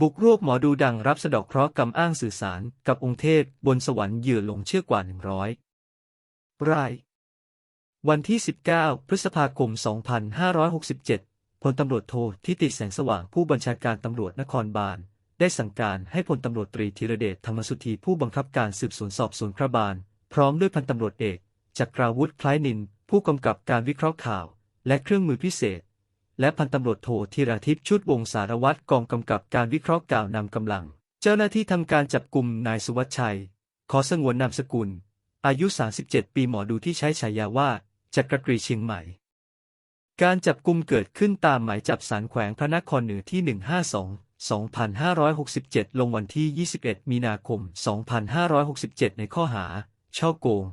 บุกรวบหมอดูดังรับสะดอกเคราะห์กำอ้างสื่อสารกับองค์เทพบนสวรรค์เหยื่อหลงเชื่อกว่า 100 ราย วันที่ 19 พฤษภาคม 2567 พลตำรวจโททิติแสงสว่างผู้บัญชาการตำรวจนครบาล ได้สั่งการให้พลตำรวจตรีธีรเดชธรรมสุธีผู้บังคับการสืบสวนสอบสวนพระบาล พร้อมด้วยพันตำรวจเอกจักราวุธคล้ายนิน ผู้กำกับการวิเคราะห์ข่าว และเครื่องมือพิเศษ และพันตำรวจโทธีรทิพย์ชุดวงสารวัตรกองกำกับการวิเคราะห์กล่าวนำกำลัง เจ้าหน้าที่ทำการจับกลุ่มนายสุวัชชัย ขอสงวนนามสกุล อายุ 37 ปีหมอดูที่ใช้ฉายาว่าจักรกรีเชียงใหม่ การจับกลุ่มเกิดขึ้นตามหมายจับสารแขวงพระนครเหนือที่ 152 2567 ลงวันที่ 21 มีนาคม 2567 ในข้อหา ช่อโกง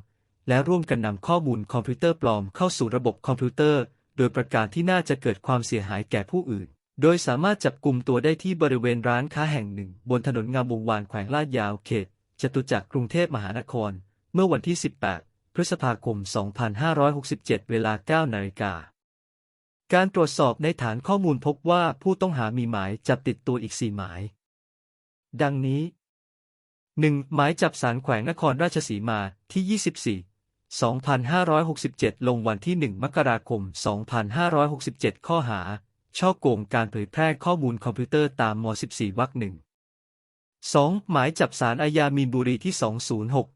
และร่วมกันนำข้อมูลคอมพิวเตอร์ปลอมเข้าสู่ระบบคอมพิวเตอร์ โดยประการที่น่าจะเกิดความเสียหายแก่ผู้อื่น โดยสามารถจับกลุ่มตัวได้ที่บริเวณร้านค้าแห่งหนึ่ง บนถนนงามวงวานแขวงลาดยาวเขต จตุจักรกรุงเทพมหานคร เมื่อวันที่ 18 พฤษภาคม 2567 เวลา 9 นาฬิกาการตรวจสอบในฐานข้อมูลพบว่าผู้ต้องหามีหมายจับติดตัวอีก4หมาย ดังนี้ 1. หมายจับสารแขวงนครราชสีมาที่ 24 2567 ลงวันที่ 1 มกราคม 2567 ข้อหา ช่อโกงการเผยแพร่ข้อมูลคอมพิวเตอร์ตามม 14 วรรคหนึ่ง 2. หมายจับสารอาญามีนบุรีที่ 206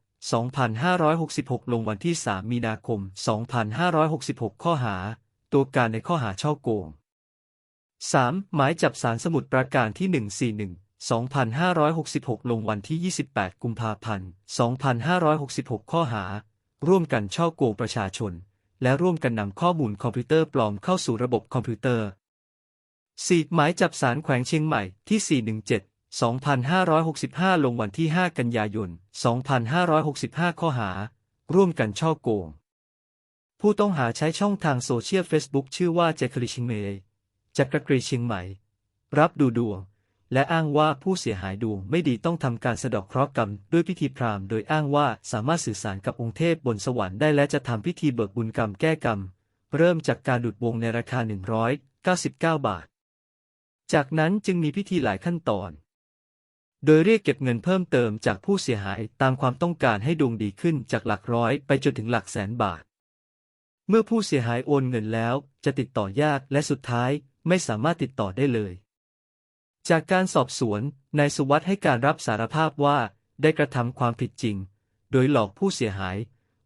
2566 ลงวันที่ 3 มีนาคม 2566 ข้อหา ตัวการในข้อหาช่อโกง 3. หมายจับสารสมุดประการที่ 141 2566 ลงวันที่ 28 กุมภาพันธ์ 2566 ข้อหา ร่วมกันช่อโกงประชาชน และร่วมกันนำข้อมูลคอมพิวเตอร์ปลอมเข้าสู่ระบบคอมพิวเตอร์ 4. หมายจับสารแขวงเชียงใหม่ที่ 417 2565 ลงวันที่ 5 กันยายน 2565 ข้อหา ร่วมกันช่อโกง ผู้ต้องหาใช้ช่องทางโซเชียลเฟซบุ๊กชื่อว่าแจคริชิงเมย์จักรกรีเชียงใหม่ รับดูดวง และอ้างว่าผู้เสียหายดวงไม่ดีต้องทำการสะดอกเคราะห์กรรมด้วยพิธีพราหมณ์โดยอ้างว่าสามารถสื่อสารกับองค์เทพบนสวรรค์ได้และจะทำพิธีเบิกบุญกรรมแก้กรรม เริ่มจากการดูดวงในราคา 199 บาท จากนั้นจึงมีพิธีหลายขั้นตอน โดยเรียกเก็บเงินเพิ่มเติมจากผู้เสียหายตามความต้องการให้ดวงดีขึ้นจากหลักร้อยไปจนถึงหลักแสนบาท เมื่อผู้เสียหายโอนเงินแล้วจะติดต่อยากและสุดท้ายไม่สามารถติดต่อได้เลย จากการสอบสวน นายสุวัสด์ให้การรับสารภาพว่าได้กระทำความผิดจริง โดยหลอกผู้เสียหาย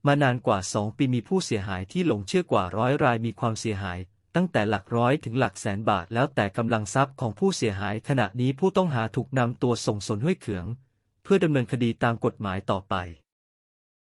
มานานกว่า2ปีมีผู้เสียหายที่หลงเชื่อกว่าร้อยรายมีความเสียหาย ตั้งแต่หลักร้อยถึงหลักแสนบาท แล้วแต่กำลังทรัพย์ของผู้เสียหาย ขณะนี้ผู้ต้องหาถูกนำตัวส่งสนห้วยเขือง เพื่อดำเนินคดีตามกฎหมายต่อไป